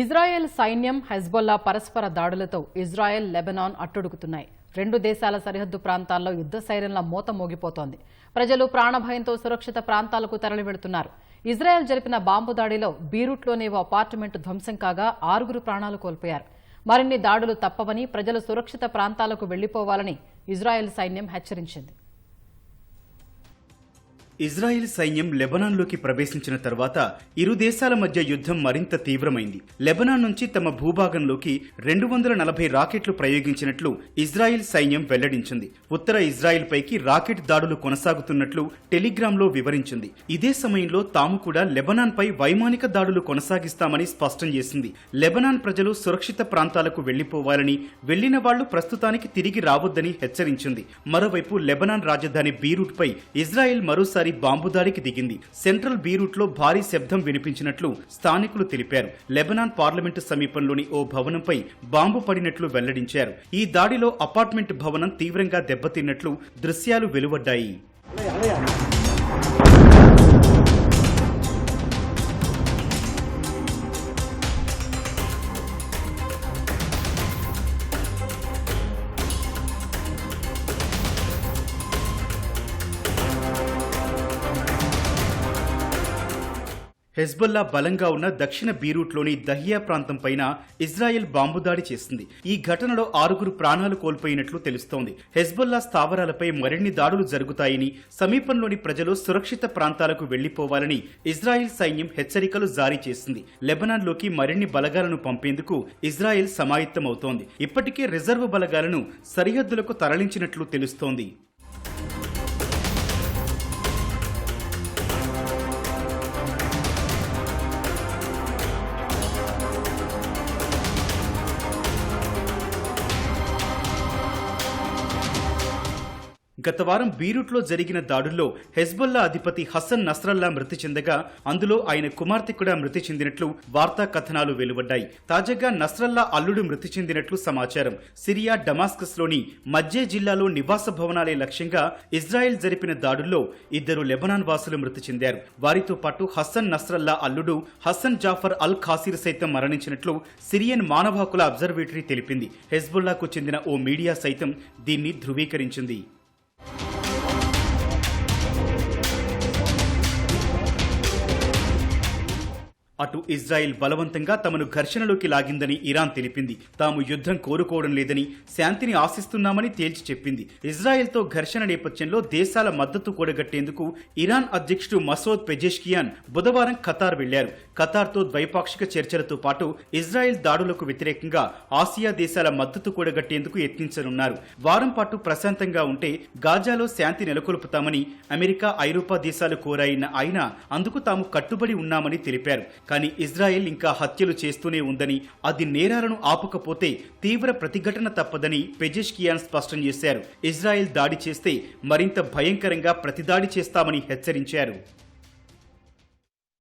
Israel సైన్యం Hezbollah పరస్పర దాడులతో ఇజ్రాయెల్ లెబనాన్ అట్టుడుకుతున్నాయి. రెండు దేశాల సరిహద్దు ప్రాంతాల్లో యుద్ధ సైరన్ల మూత మోగిపోతోంది. ప్రజలు ప్రాణభయంతో సురక్షిత ప్రాంతాలకు తరలివెడుతున్నారు. ఇజ్రాయెల్ జరిపిన బాంబు దాడిలో బీరూట్లోని ఓ అపార్ట్మెంట్ ధ్వంసం కాగా ఆరుగురు ప్రాణాలు కోల్పోయారు. మరిన్ని దాడులు తప్పవని ప్రజలు సురక్షిత ప్రాంతాలకు వెళ్ళిపోవాలని ఇజ్రాయెల్ సైన్యం హెచ్చరించింది. ఇజ్రాయెల్ సైన్యం లెబనాన్లోకి ప్రవేశించిన తర్వాత ఇరు దేశాల మధ్య యుద్ధం మరింత తీవ్రమైంది. లెబనాన్ నుంచి తమ భూభాగంలోకి రెండు వందల నలభై రాకెట్లు ప్రయోగించినట్లు ఇజ్రాయెల్ సైన్యం వెల్లడించింది. ఉత్తర ఇజ్రాయెల్ పైకి రాకెట్ దాడులు కొనసాగుతున్నట్లు టెలిగ్రామ్లో వివరించింది. ఇదే సమయంలో తాము కూడా లెబనాన్ పై వైమానిక దాడులు కొనసాగిస్తామని స్పష్టం చేసింది. లెబనాన్ ప్రజలు సురక్షిత ప్రాంతాలకు వెళ్ళిపోవాలని వెళ్ళిన వాళ్ళు ప్రస్తుతానికి తిరిగి రావద్దని హెచ్చరించింది. మరోవైపు లెబనాన్ రాజధాని బీరూట్ పై ఇజ్రాయెల్ మరోసారి బాంబు దాడికి దిగింది. సెంట్రల్ బీరూట్లో భారీ శబ్దం వినిపించినట్లు స్థానికులు తెలిపారు. లెబనాన్ పార్లమెంటు సమీపంలోని ఓ భవనంపై బాంబు పడినట్లు వెల్లడించారు. ఈ దాడిలో అపార్ట్మెంట్ భవనం తీవ్రంగా దెబ్బతిన్నట్లు దృశ్యాలు వెలువడ్డాయి. హెజ్బొల్లా బలంగా ఉన్న దక్షిణ బీరూట్లోని దహియా ప్రాంతం పైన ఇజ్రాయెల్ బాంబు దాడి చేసింది. ఈ ఘటనలో ఆరుగురు ప్రాణాలు కోల్పోయినట్లు తెలుస్తోంది. హెజ్బొల్లా స్థావరాలపై మరిన్ని దాడులు జరుగుతాయని సమీపంలోని ప్రజలు సురక్షిత ప్రాంతాలకు వెళ్ళిపోవాలని ఇజ్రాయెల్ సైన్యం హెచ్చరికలు జారీ చేసింది. లెబనాన్లోకి మరిన్ని బలగాలను పంపేందుకు ఇజ్రాయెల్ సమాయత్తమవుతోంది. ఇప్పటికే రిజర్వ్ బలగాలను సరిహద్దులకు తరలించినట్లు తెలుస్తోంది. గత వారం బీరూట్లో జరిగిన దాడుల్లో హెజ్బుల్లా అధిపతి హసన్ నస్రల్లా మృతి చెందగా అందులో ఆయన కుమార్తె కూడా మృతి చెందినట్లు వార్తా కథనాలు వెలువడ్డాయి. తాజాగా నస్రల్లా అల్లుడు మృతి చెందినట్లు సమాచారం. సిరియా డమాస్కస్లోని మధ్య జిల్లాలో నివాస భవనాలే లక్ష్యంగా ఇజ్రాయెల్ జరిపిన దాడుల్లో ఇద్దరు లెబనాన్ వాసులు మృతి చెందారు. వారితో పాటు హసన్ నస్రల్లా అల్లుడు హసన్ జాఫర్ అల్ ఖాసిర్ సైతం మరణించినట్లు సిరియన్ మానవ హక్కుల అబ్జర్వేటరీ తెలిపింది. హెజ్బుల్లాకు చెందిన ఓ మీడియా సైతం దీన్ని ధృవీకరించింది. అటు ఇజ్రాయెల్ బలవంతంగా తమను ఘర్షణలోకి లాగిందని ఇరాన్ తెలిపింది. తాము యుద్ధం కోరుకోవడం లేదని శాంతిని ఆశిస్తున్నామని తేల్చి చెప్పింది. ఇజ్రాయెల్తో ఘర్షణ నేపథ్యంలో దేశాల మద్దతు కూడగట్టేందుకు ఇరాన్ అధ్యక్షుడు మసోద్ పెజెష్కియాన్ బుధవారం ఖతార్ వెళ్ళారు. ఖతార్తో ద్వైపాక్షిక చర్చలతో పాటు ఇజ్రాయెల్ దాడులకు వ్యతిరేకంగా ఆసియా దేశాల మద్దతు కూడగట్టేందుకు యత్నించనున్నారు. వారం పాటు ప్రశాంతంగా ఉంటే గాజాలో శాంతి నెలకొల్పుతామని అమెరికా ఐరోపా దేశాలు కోరాయిన ఆయన అందుకు తాము కట్టుబడి ఉన్నామని తెలిపారు. కానీ ఇజ్రాయెల్ ఇంకా హత్యలు చేస్తూనే ఉందని అది నేరాలను ఆపకపోతే తీవ్ర ప్రతిఘటన తప్పదని పెజెష్కియాన్ స్పష్టం చేశారు. ఇజ్రాయెల్ దాడి చేస్తే మరింత భయంకరంగా ప్రతిదాడి చేస్తామని హెచ్చరించారు.